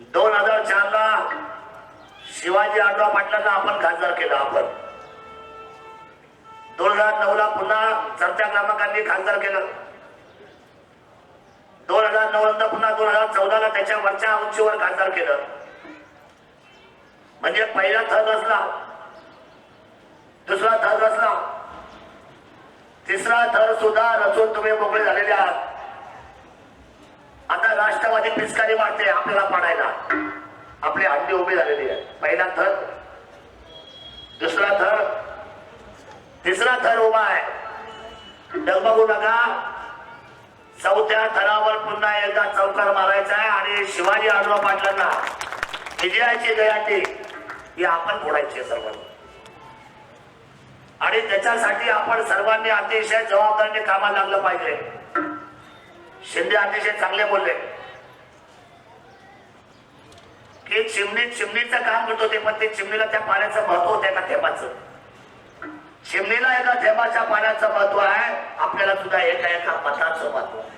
दोन हजार चार ला शिवाजी आढराव पाटलांना आपण खासदार केलं आपण. दोन हजार नऊ ला पुन्हा चर्चा क्रमांकांनी खासदार केलं. दोन हजार नऊ नंतर पुन्हा दोन हजार चौदा ला त्याच्या वरच्या उंचीवर खासदार केलं. म्हणजे पहिला थर रचला. दुसरा थर रचला. तिसरा थर सुद्धा रचून तुम्ही मोकळे झालेले आहात. आता पिचकारी वाटते आपल्याला पाडायला. आपली हंडी उभी झालेली आहे पहिला थर दुसरा थर तिसरा थर उभा आहे. डगमगू नका. चौथ्या थरावर पुन्हा एकदा चौकार मारायचा आहे आणि शिवाजी आजोबा पाटलांना विजयाची दयाटी ही आपण फोडायची सर्वांनी. आणि त्याच्यासाठी आपण सर्वांनी अतिशय जबाबदारीने कामाला लागलं पाहिजे. शिंदे अतिशय चांगले बोलले. ते चिमणी चिमणीचं काम करत होते पण ते चिमणीला त्या पाण्याचं महत्त्व होतं एका थेंबाचं. चिमणीला एका थेंबाच्या पाण्याचं महत्त्व आहे आपल्याला सुद्धा एका एका मताचं महत्त्व आहे.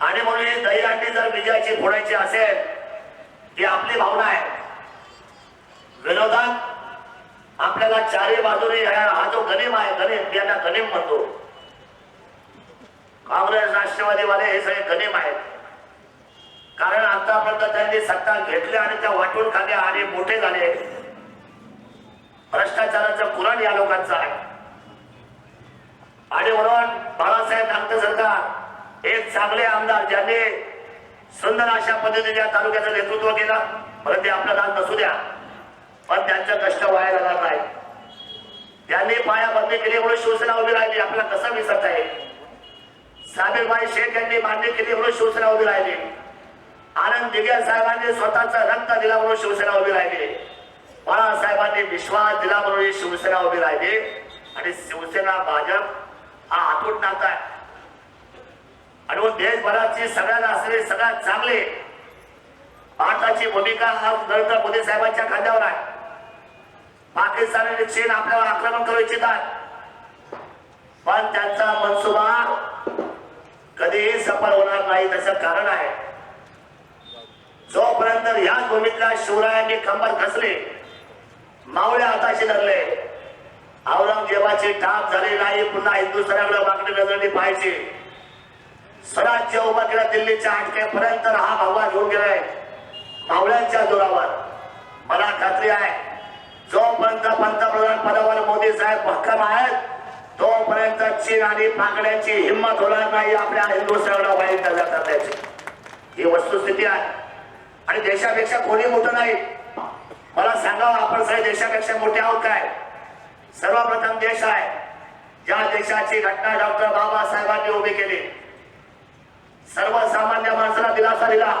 आणि म्हणून हे दही अंडी जर विजयाची फोडायची असेल ती आपली भावना आहे. विरोधात आपल्याला चारही बाजूने हा जो गणिम आहे गणिम यांना गणिम म्हणतो. काँग्रेस राष्ट्रवादीवाले हे सगळे गणिम आहेत. कारण आतापर्यंत त्यांनी सत्ता घेतली आणि त्या वाटून खाल्या आणि मोठे झाले. भ्रष्टाचाराचं पुराण या लोकांचं आहे. आणि म्हणून बाळासाहेब नागते सरकार एक चांगले आमदार ज्यांनी सुंदर अशा पद्धतीने या तालुक्याचं नेतृत्व केलं परत ते आपलं नाव नसू द्या. पण त्यांचं कष्ट वाया जाणार नाही. त्यांनी पायाबंदी केली म्हणून शिवसेना उभी राहिली आपल्याला कसं विसरता येईल? साबीरबाई शेख यांनी मान्य केली म्हणून शिवसेना उभी राहिली. आनंद दिग्या साहेबांनी स्वतःचा रक्त दिला म्हणून शिवसेना उभी राहिली. बाळासाहेबांनी विश्वास दिला म्हणून ही शिवसेना उभी राहिली. आणि शिवसेना भाजप हा आतूट नाता आहे. आणि मग देशभराची सगळ्यात असलेली सगळ्यात चांगली भारताची भूमिका हा नरेंद्र मोदी साहेबांच्या खांद्यावर आहे. पाकिस्तान आणि चीन आपल्याला आक्रमण करू इच्छितात. पण त्यांचा मनसुबा कधीही सफल होणार नाही त्याचं कारण आहे. जोपर्यंत याच भूमीतल्या शिवरायांनी कंबर घसले मावळे हाताशी धरले औरंगजेबाची टाप झाली नाही पुन्हा हिंदुस्थानाकडे मागणी नजरेने पाहायची. स्वराज्य उभं केलं दिल्लीच्या अटकेपर्यंत हा भगवा घेऊन गेलाय मावळ्यांच्या जोरावर. मला खात्री आहे जोपर्यंत पंतप्रधान पदावर मोदी साहेब भक्कम आहेत तोपर्यंत चीन आणि पाकड्यांची हिंमत होणार नाही आपल्या हिंदुस्थानाला वाईट नजर करण्याची ही वस्तुस्थिती आहे. आणि देशापेक्षा कोणी मोठं नाही. मला सांगावं आपण सगळे देशापेक्षा मोठे आहोत काय? सर्वप्रथम देश आहे. ज्या देशाची घटना डॉक्टर बाबासाहेबांनी उभी केली. सर्वसामान्य माणसाला दिलासा दिला.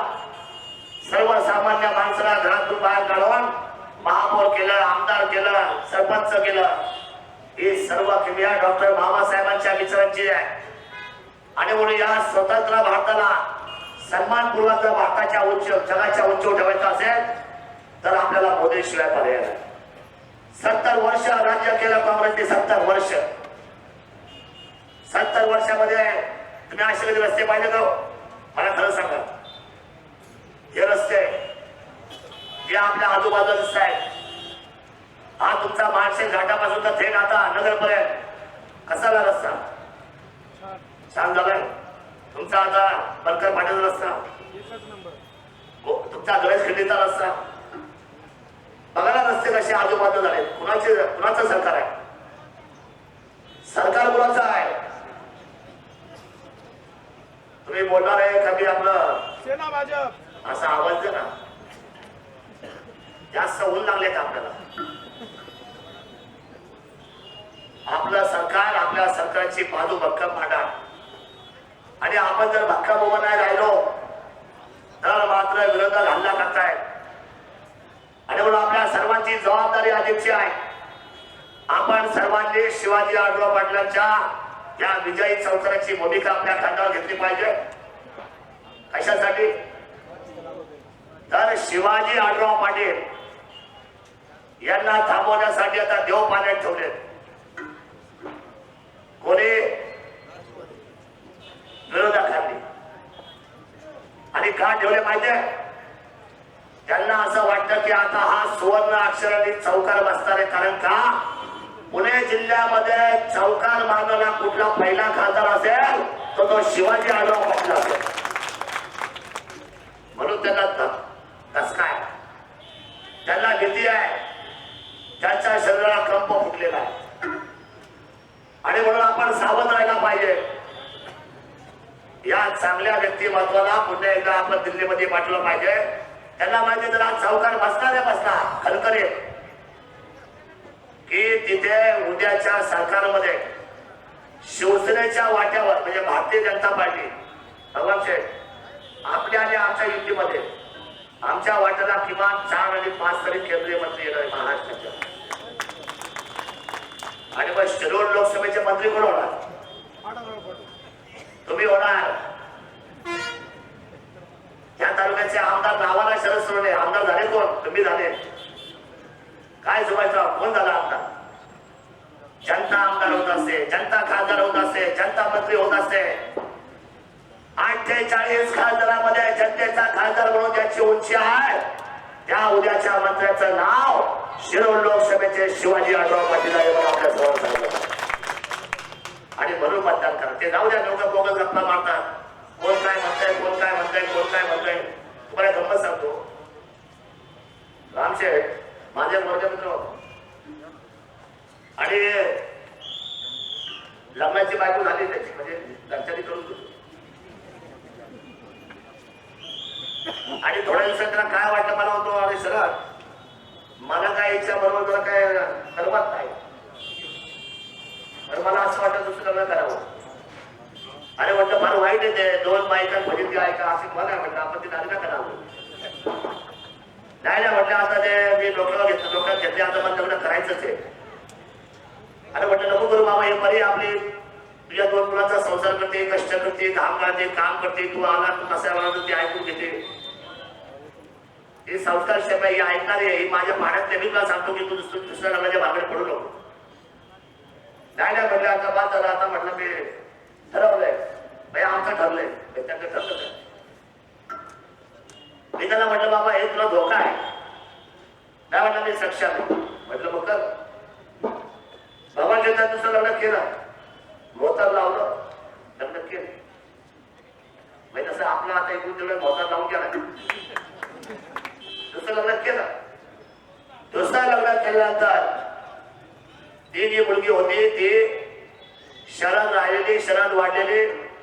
सर्वसामान्य माणसाला घरातून बाहेर काढून महापौर केलं आमदार केलं सरपंच केलं. ही सर्व क्रिया डॉक्टर बाबासाहेबांच्या विचारांची आहे. आणि म्हणून या स्वतंत्र भारताला सन्मानपूर्वक जर भारताच्या उच्च जगाच्या उच्च ठेवायचं असेल तर आपल्याला मोदी शिवाय पर्याय नाही. सत्तर वर्ष राज्य केलं काँग्रेसने सत्तर वर्ष. सत्तर वर्षामध्ये तुम्ही असे कधी रस्ते पाहिले का हो? मला खरं सांगा. हे रस्ते जे आपल्या आजूबाजूला दिसत आहेत हा तुमचा माणसे घाटापासून तर थेट आता नगरपर्यंत कसा झाला रस्ता? छान. झालाय तुमचा आता बलकर पाटीलचा रस्ता तुमचा गणेश खिंडीचा रस्ता बघा ना रस्ते कसे आजूबाजूला झाले. कुणाचे कुणाचं सरकार आहे? सरकार कुणाचं आहे? तुम्ही बोलणार आहे कधी आपलं? सेना भाजप. असा आवाज दे ना. जास्त ऊन लागले का आपल्याला? आपलं सरकार आपल्या सरकारची बाजू भक्कम मांडा आणि आपण जर धक्का बोबा नाही राहिलो तर मात्र विरोधात हल्ला करताय आणि म्हणून आपल्या सर्वांची जबाबदारी अधिकची आहे. आपण सर्वांनी शिवाजी आढळराव पाटलांच्या या विजयी चौथऱ्याची भूमिका आपल्या खांद्यावर घेतली पाहिजे. कशासाठी? तर शिवाजी आढराव पाटील यांना थांबवण्यासाठी आता देव पाण्यात ठेवले कोणी विरोधाखाली आणि का ठेवले पाहिजे. त्यांना असं वाटतं की आता हा सुवर्ण अक्षरांनी चौकार बसणार आहे कारण का? पुणे जिल्ह्यामध्ये चौकार मारणारा कुठला पहिला खासदार असेल तर तो शिवाजी आढाव पाटील असेल. म्हणून त्यांना ध- काय? त्यांना भीती आहे. त्यांच्या शरीराला कंप फुटलेला आहे. आणि म्हणून आपण सावध राहायला चांगल्या व्यक्तिमत्वाला पुन्हा एकदा आपण दिल्लीमध्ये पाठवलं पाहिजे. त्यांना माहिती तर आज चौकार बसणार आहे बसणार. खलकरे की तिथे उद्याच्या सरकारमध्ये शिवसेनेच्या वाट्यावर म्हणजे भारतीय जनता पार्टी भगवान शेठ आपल्या आणि आमच्या युतीमध्ये आमच्या वाट्याला किमान चार आणि पाच तरी केंद्रीय मंत्री येणार महाराष्ट्राच्या. आणि मग शिरोड लोकसभेचे मंत्री कोण होणार? तुम्ही होणार. तालुक्याचे आमदार नावाला शरद सोडले आमदार झाले कोण? तुम्ही झाले. काय जुमायचं कोण झाला आमदार? जनता आमदार होत असते जनता खासदार होत असते जनता मंत्री होत असते अठ्ठेचाळीस खासदारामध्ये जनतेचा खासदार म्हणून ज्याची उंची आहे त्या उद्याच्या मंत्र्याचं नाव शिरोड लोकसभेचे शिवाजी आढळराव पाटील आहे आपल्यासमोर सांगितलं आणि म्हणून मतदान करा. ते जाऊ द्या लोक बोगस गप्पा मारतात. कोण काय म्हणताय कोण काय म्हणताय कोण काय म्हणताय? तुम्हाला गंमत सांगतो. रामशेठ माझे वर्ग मित्र आणि लग्नाची बायको झाली त्याची म्हणजे लक्षात करून होतो आणि थोड्या दिवसात त्याला काय वाटलं मला होतो अरे सरळ मला काय इच्छा बरोबर तुला काय करमत नाही. तर मला असं वाटतं दुसरं लग्न करा. म्हटलं फार आहे ते दोन बायका भजित ऐका असे मला म्हटलं आपण ते दादा करावं नाही नाही म्हटलं आता ते मी डोक्यावर घेतलं डोक्यात घेतले आता मला लग्न करायचंच आहे. अरे म्हटलं नको करू बाबा हे परी आपली. तुझ्या दोन मुलांचा संसार करते कष्ट करते घाम काढते काम करते तू आला तू कसा आला तू ते ऐकून घेते. हे संस्कार शब्द हे ऐकणारे हे माझ्या पाण्यात नेहमी तुला सांगतो की तू दुसरं दुसऱ्या लग्नाच्या भागात पडू नको. नाही नाही म्हटलं आता बाद झाला आता भैया ठरलंय. त्यांचं ठरलं काय? मी त्याला म्हटलं बाबा हे तुला धोका आहे. काय म्हटलं मी सक्षम म्हटलं मग कर. भगवान दुसरं लग्न केलं. मोहतार लावलं. लग्न केलं. म्हणजे तसं आपलं आता एकूण तेवढं मोहतार लावून गेला. दुसरं लग्न केलं. दुसरं लग्न केल्यानंतर ती जी मुलगी होती ती शरण राहिलेली शरण वाढलेली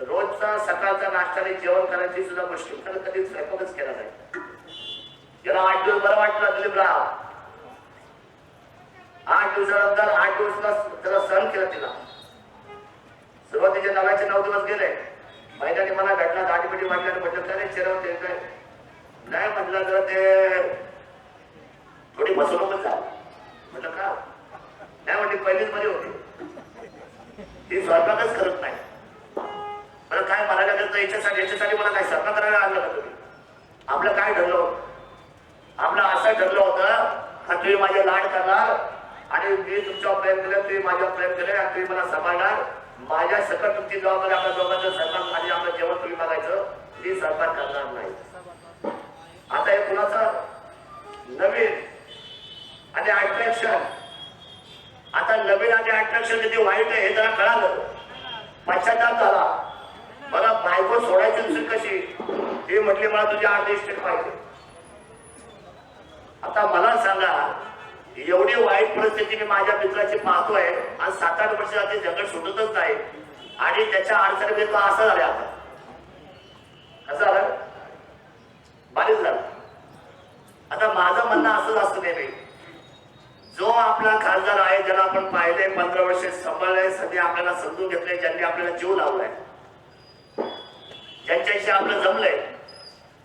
रोजचा सकाळचा नाश्त्याने जेवण करायची सुद्धा मुश्किल त्याला कधी स्वयंपाकच केला नाही. याला आठ दिवस बरं वाटलं दिलीपराव आठ दिवसानंतर आठ दिवस त्याला सहन केलं तिला. सुरुवातीचे नव्याचे नऊ दिवस गेले. महिन्याने मला भेटला दाढीपिटी वाटल्याने म्हटलं काय रे ते काय? नाही म्हटलं तर ते थोडी फसवणूकच झाली. म्हटलं का? नाही म्हटली पहिलीच मध्ये होती. ती स्वयंपाकच करत नाही. याच्यासाठी याच्यासाठी मला काय स्वयंपाक करायला आणलं का तुम्ही आपलं काय ठरलं होतं? आपलं असं ठरलं होतं का तुम्ही माझे लाड करणार आणि मी तुमच्या प्रेम केलं तुम्ही माझ्या प्रेम केलं आणि तुम्ही मला सांभाळणार. माझ्या सकट तुमची जबाबदारी आपल्या दोघांचं सरकार आणि आपलं जेवण तुम्ही बघायचं मी सरकार करणार नाही. आता हे कुणाचं? नवीन आणि अट्रॅक्शन आता नवीन आणि अट्रॅक्शन किती वाईट आहे हे जरा कळालं. पश्चाताप झाला. मला बायको सोडायची दुसरी कशी? हे म्हटले मला तुझे आठ इस्टेट पाहिजे. आता मला सांगा एवढी वाईट परिस्थिती मी माझ्या मित्राची पाहतोय आणि सात आठ वर्ष ते जगड सुटतच नाही. आणि त्याच्या अडचणी तो असं झालं आता. कसं झालं? बारीक झालं. आता माझं म्हणणं असंच असतं नेहमी. जो आपला खासदार आहे ज्याला आपण पाहिले पंधरा वर्ष सांभाळले सध्या आपल्याला समजून घेतलंय ज्यांनी आपल्याला जीव लावलाय. ज्यांच्याशी आपलं जमलंय.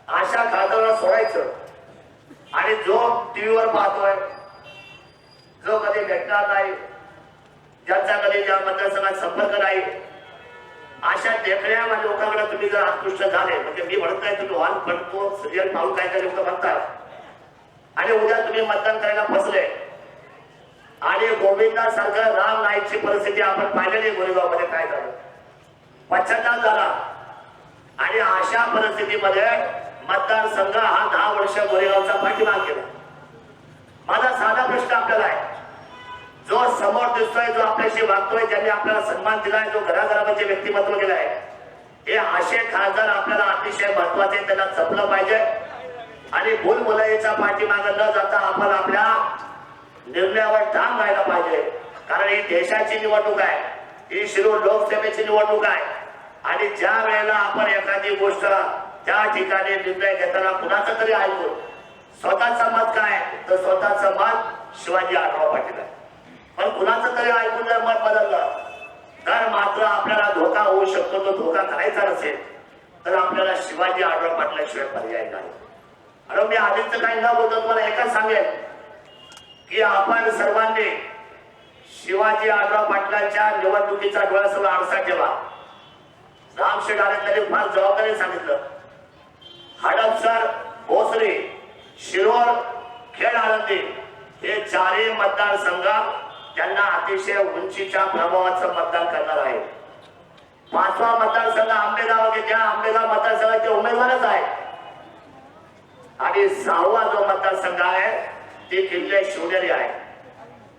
अशा खासदाराला सोडायचं. आणि जो टीव्हीवर पाहतोय जो कधी भेटणार नाही ज्यांचा कधी ज्या मतदारसंघात संपर्क नाही अशा देखण्या लोकांकडे तुम्ही जर आकृष्ट झाले म्हणजे मी म्हणत नाही तुम्ही व्हाल पण सिरियल पाहून काय काय लोक म्हणतात आणि उद्या तुम्ही मतदान करायला फसले. आणि गोविंदासारखं राम नाईकची परिस्थिती आपण पाहिलेली गोरेगावमध्ये काय झालं? पश्चाताप झाला. आणि अशा परिस्थितीमध्ये मतदारसंघ हा दहा वर्ष गोरेगावचा पाठीमाग केला. माझा साधा प्रश्न आपल्याला आहे. जो समोर दिसतोय जो आपल्याशी वागतोय ज्यांनी आपल्याला सन्मान दिलाय जो घराघरामध्ये व्यक्तिमत्व आहे हे असे खासदार आपल्याला अतिशय महत्त्वाचे त्यांना जपलं पाहिजे. आणि भूल मुलाईचा पाठीमाग न जाता आपण आपल्या निर्णयावर ठाम राहायला पाहिजे. कारण ही देशाची निवडणूक आहे. ही शिरूर लोकसभेची निवडणूक आहे. आणि ज्या वेळेला आपण एखादी गोष्ट त्या ठिकाणी निर्णय घेताना कुणाचा तरी ऐकून स्वतःचा मत काय तर स्वतःचं मत शिवाजी आढावा पाटील आहे. पण कुणाचं तरी ऐकून जर मत बदललं तर मात्र आपल्याला धोका होऊ शकतो तो धोका करायचा नसेल तर आपल्याला शिवाजी आढावा पाटल्याशिवाय पर्याय नाही. अरे मी आधीच काही न बोलतो तुम्हाला एकच सांगेल की आपण सर्वांनी शिवाजी आढाव पाटलांच्या निवडणुकीचा डोळ्यासमोर आरसा ठेवा. रामशेठ आले त्यांनी फार जबाबदारी सांगितलं. हडपसर भोसरे शिरोळ खेड आनंदी हे चारही मतदारसंघ त्यांना अतिशय उंचीच्या प्रभावाचं मतदान करणार आहे पाचवा मतदारसंघ आंबेगाव की त्या आंबेगाव मतदारसंघाचे उमेदवारच आहे आणि सहावा जो मतदारसंघ आहे ते किल्ले शिवनेरी आहे.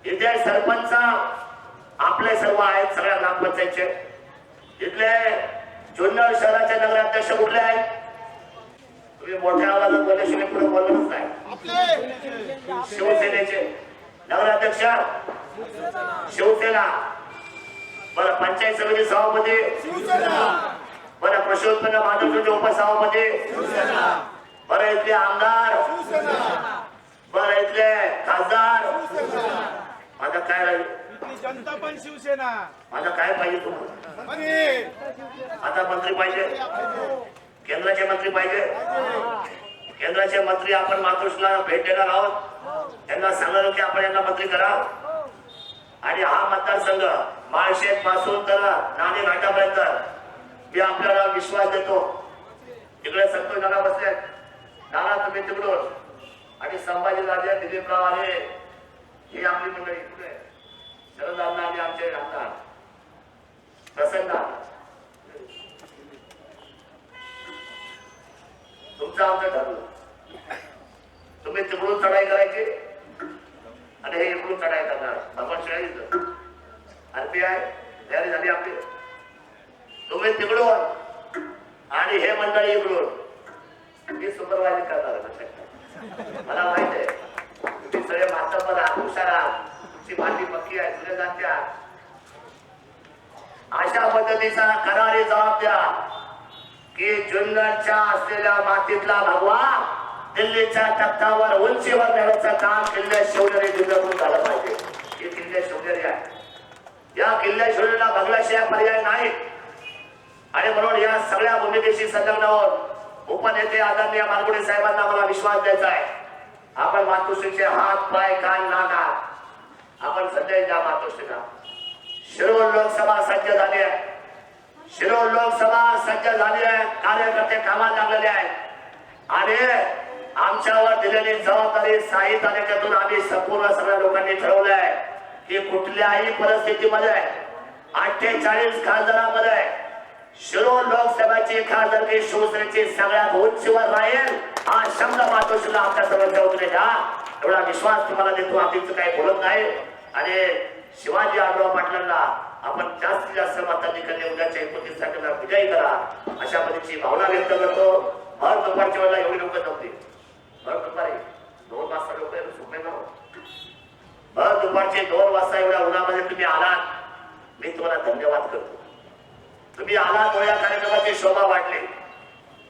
इथे सरपंच आपले सर्व आहेत सगळ्या ग्रामपंचायतचे. इथले जुन्नर शहराचे नगराध्यक्ष कुठले आहेत? तुम्ही मोठ्या आवाजात बोलल्याशिवाय पुढे बोलतच नाही. शिवसेनेचे नगराध्यक्ष शिवसेना. बरं पंचायत समिती सभापती. बरं कृषी उत्पन्न बांधकामाचे उपसभापती. बरं इथले आमदार. बरं इथले खासदार. आता काय राहील? जनता पण शिवसेना. माझं काय पाहिजे तुम्हाला आणि आता मंत्री पाहिजे. केंद्राचे मंत्री पाहिजे. केंद्राचे मंत्री आपण मातोश्रीला भेट देणार आहोत. त्यांना सांगणार की आपण यांना मंत्री करा आणि हा मतदारसंघ माळशेत पासून तर नाणे घाटापर्यंत मी आपल्याला विश्वास देतो. तिकडे संतोष दादा बसले. दादा तुम्ही तिकडून. आणि संभाजी राजे दिलीपराव आले. ही आपली मंडळी इकडे शरद अण्णा आणि आमचे आमदार प्रसन्न तुमचं आमचं ठरलं. तुम्ही तिकडून चढाई करायची? आणि हे इकडून चढाई करणार. भगवान शिवाय आरपीआय तयारी झाली आपली. तुम्ही तिकडून आणि हे मंडळी इकडून. मी सुपरवायझिंग करणार मला माहीत आहे. तुम्ही सगळे मातब्बर आहात हुशार आहात. तुमची भांडी पक्की आहे तुझे जाणते आहात. अशा पद्धतीचा करारी जबाब द्या की जुन्नरच्या असलेल्या मातीतला भगवा दिल्लीच्या तख्तावर उंचीवर नेण्याचं काम किल्ल्या शिवनेरी जिल्ह्यातून झालं पाहिजे. हे किल्ल्या शिवनेरी आहे. या किल्ल्या शिवनेरीला बघल्याशिवाय पर्याय नाही. आणि म्हणून या सगळ्या भूमिकेशी संलग्न होऊन उपनेते आदरणीय मालगुडे साहेबांना मला विश्वास द्यायचा आहे. आपण मातोश्रीचे हात पाय कान नाका आपण सध्या द्या मातोश्रीला. शिरोळ लोकसभा सज्ज झाली आहे. शिरोळ लोकसभा सज्ज झाली आहे. कार्यकर्ते कामात लागलेले आहेत. आणि आमच्यावर दिलेली जबाबदारी साई तालुक्यातून आम्ही संपूर्ण सगळ्या लोकांनी ठरवलं आहे की कुठल्याही परिस्थितीमध्ये अठ्ठेचाळीस खासदारामध्ये शिरोळ लोकसभेची खासदारकी शिवसेनेची सगळ्यात उंचीवर राहील हा शब्द मातोश्रीला आमच्यासमोर उतरे द्या एवढा विश्वास तुम्हाला देतो. आधीच काही बोलत नाही. आणि शिवाजी आढळराव पाटलांना आपण जास्तीत जास्त मतांनी कन्या उद्याच्या एकोणतीस तारखेला विजयी करा. अशा पद्धतीची भावना व्यक्त करतो. भर दुपारच्या वेळेला एवढी लोक नव्हती भर दुपारी दोन वाजता लोक झोपे ना हो. भर दुपारचे दोन वाजता एवढ्या उन्हामध्ये तुम्ही आलात. मी तुम्हाला धन्यवाद करतो. तुम्ही आलात म्हणून या कार्यक्रमाची शोभा वाढली.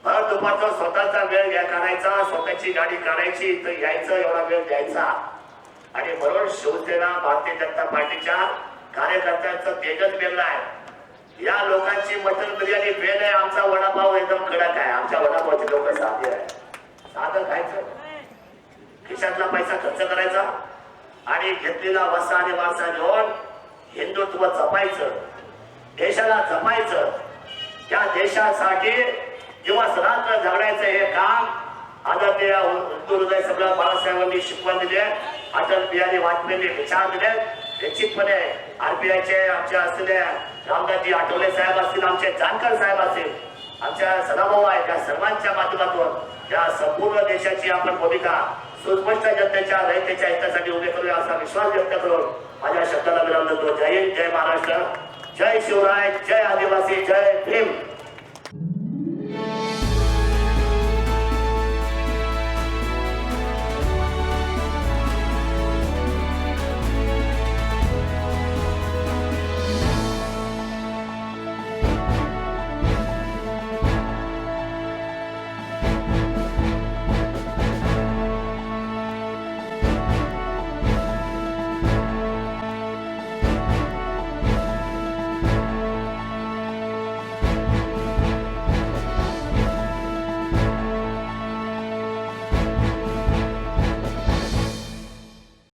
भर दुपारचा स्वतःचा वेळ घ्या काढायचा स्वतःची गाडी काढायची तर यायचं एवढा वेळ द्यायचा. आणि म्हणून शिवसेना भारतीय जनता पार्टीच्या कार्यकर्त्यांचं तेजच वेगळं आहे. या लोकांची मटन बिर्याणी वेळ आहे आमचा वडापाव एकदम कडक आहे. आमच्या वडापावचे लोक साधे आहे साधं खायचं. खिशातला पैसा खर्च करायचा आणि घेतलेला वसा आणि वारसा घेऊन हिंदुत्व जपायचं. देशाला जपायचं. त्या देशासाठी दिवस रात्र झगडायचं हे काम आता ते हृदय सगळं बाळासाहेबांनी शिकवण दिले अटल बिहारी वाजपेयींनी विचार दिले निश्चितपणे आरपीआयचे आमचे असलेले रामदासजी आठवले साहेब असतील आमचे जानकर साहेब असतील आमच्या सदाभाऊ आहे त्या सर्वांच्या माध्यमातून या संपूर्ण देशाची आपण भूमिका सुस्पष्ट जनतेच्या रयतेच्या हितासाठी उभे करूया असा विश्वास व्यक्त करून माझ्या शब्दाला विराम देतो. जय हिंद जय महाराष्ट्र. जय शिवराय जय आदिवासी जय भीम.